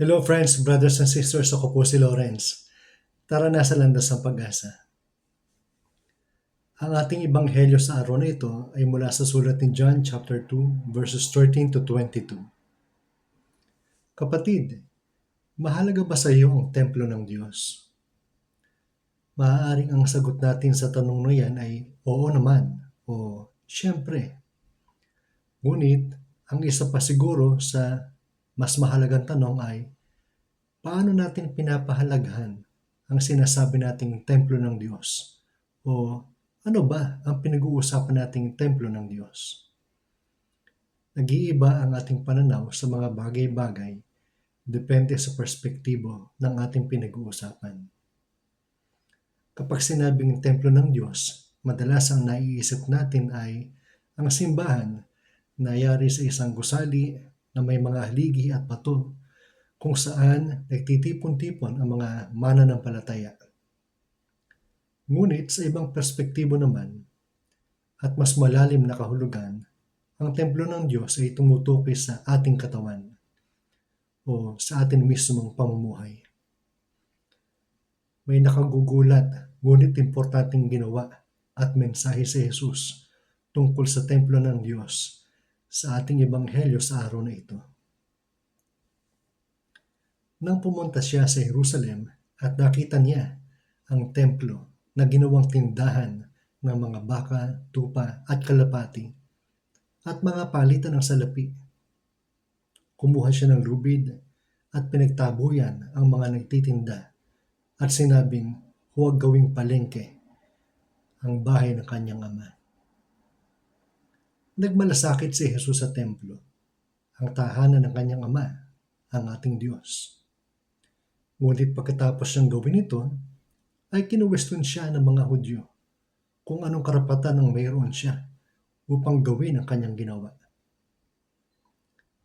Hello friends, brothers and sisters, ako po si Lawrence. Tara na sa landas ng pag-asa. Ang ating ebanghelyo sa araw na ito ay mula sa sulat ni John chapter 2 verses 13 to 22. Kapatid, mahalaga ba sa iyo ang templo ng Diyos? Maaaring ang sagot natin sa tanong na yan ay oo naman o siyempre. Ngunit ang isa pa siguro sa mas mahalagang tanong ay, paano natin pinapahalagahan ang sinasabi nating templo ng Diyos? O ano ba ang pinag-uusapan nating templo ng Diyos? Nag-iiba ang ating pananaw sa mga bagay-bagay depende sa perspektibo ng ating pinag-uusapan. Kapag sinabing templo ng Diyos, madalas ang naiisip natin ay ang simbahan na yari sa isang gusali na may mga haligi at bato kung saan nagtitipon-tipon ang mga mananampalataya. Ngunit sa ibang perspektibo naman at mas malalim na kahulugan, ang templo ng Diyos ay tumutukoy sa ating katawan o sa atin mismong pamumuhay. May nakagugulat ngunit importanteng ginawa at mensahe si Jesus tungkol sa templo ng Diyos sa ating ebanghelyo sa araw na ito. Nang pumunta siya sa Jerusalem at nakita niya ang templo na ginawang tindahan ng mga baka, tupa at kalapati at mga palitan ng salapi. Kumuha siya ng lubid at pinagtabuyan ang mga nagtitinda at sinabing huwag gawing palengke ang bahay ng kanyang ama. Nagmalasakit si Jesus sa templo, ang tahanan ng kanyang ama, ang ating Diyos. Ngunit pagkatapos siyang gawin ito, ay kinuwestiyon siya ng mga Hudyo kung anong karapatan ang mayroon siya upang gawin ang kanyang ginawa.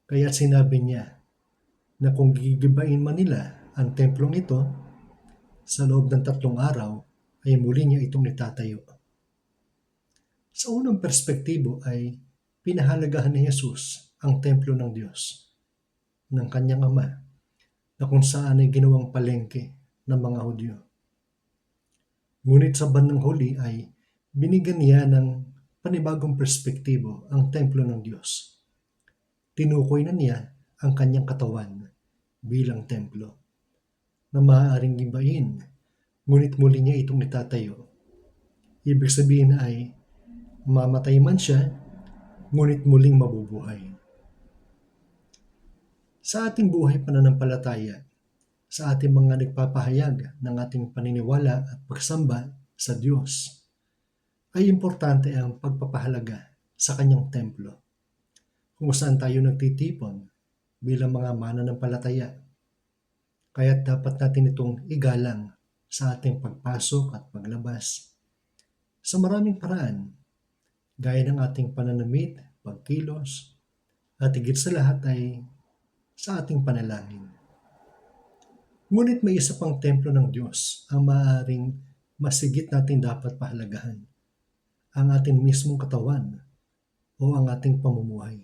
Kaya sinabi niya na kung gigibain man nila ang templong ito, sa loob ng tatlong araw ay muli niya itong itatayo. Sa unang perspektibo ay pinahalagahan ni Jesus ang templo ng Diyos, ng kanyang ama, na kung saan ay ginawang palengke ng mga Hudyo. Ngunit sa bandang huli ay binigyan niya ng panibagong perspektibo ang templo ng Diyos. Tinukoy na niya ang kanyang katawan bilang templo na maaaring gibain, ngunit muli niya itong itatayo. Ibig sabihin ay mamatay man siya, ngunit muling mabubuhay. Sa ating buhay pananampalataya, sa ating mga nagpapahayag ng ating paniniwala at pagsamba sa Diyos, ay importante ang pagpapahalaga sa kanyang templo, kung saan tayo nagtitipon bilang mga mananampalataya. Kaya dapat natin itong igalang sa ating pagpasok at paglabas. Sa maraming paraan, gaya ng ating pananamit, pagkilos, at higit sa lahat ay sa ating panalangin. Ngunit may isa pang templo ng Diyos ang maaaring masigit natin dapat pahalagahan, ang ating mismong katawan o ang ating pamumuhay.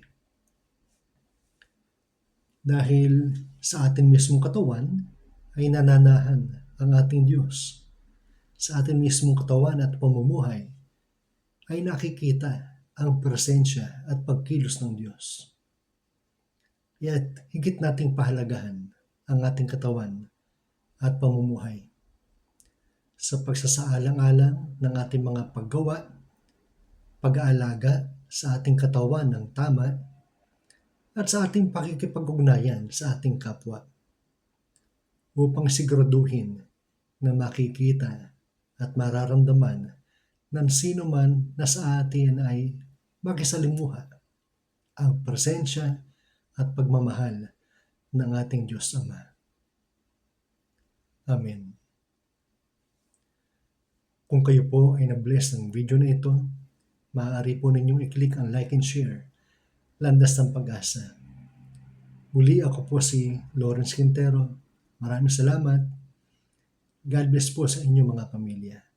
Dahil sa ating mismong katawan ay nananahan ang ating Diyos. Sa ating mismong katawan at pamumuhay ay nakikita ang presensya at pagkilos ng Diyos. Yet, higit nating pahalagahan ang ating katawan at pamumuhay sa pagsasaalang-alang ng ating mga paggawa, pag-aalaga sa ating katawan ng tama, at sa ating pakikipag-ugnayan sa ating kapwa upang siguraduhin na makikita at mararamdaman ng sino man na sa atin ay makisalimuha ang presensya at pagmamahal ng ating Diyos Ama. Amen. Kung kayo po ay na-bless ng video na ito, maaari po ninyong i-click ang like and share, landas ng pag-asa. Muli ako po si Lawrence Quintero. Maraming salamat. God bless po sa inyong mga pamilya.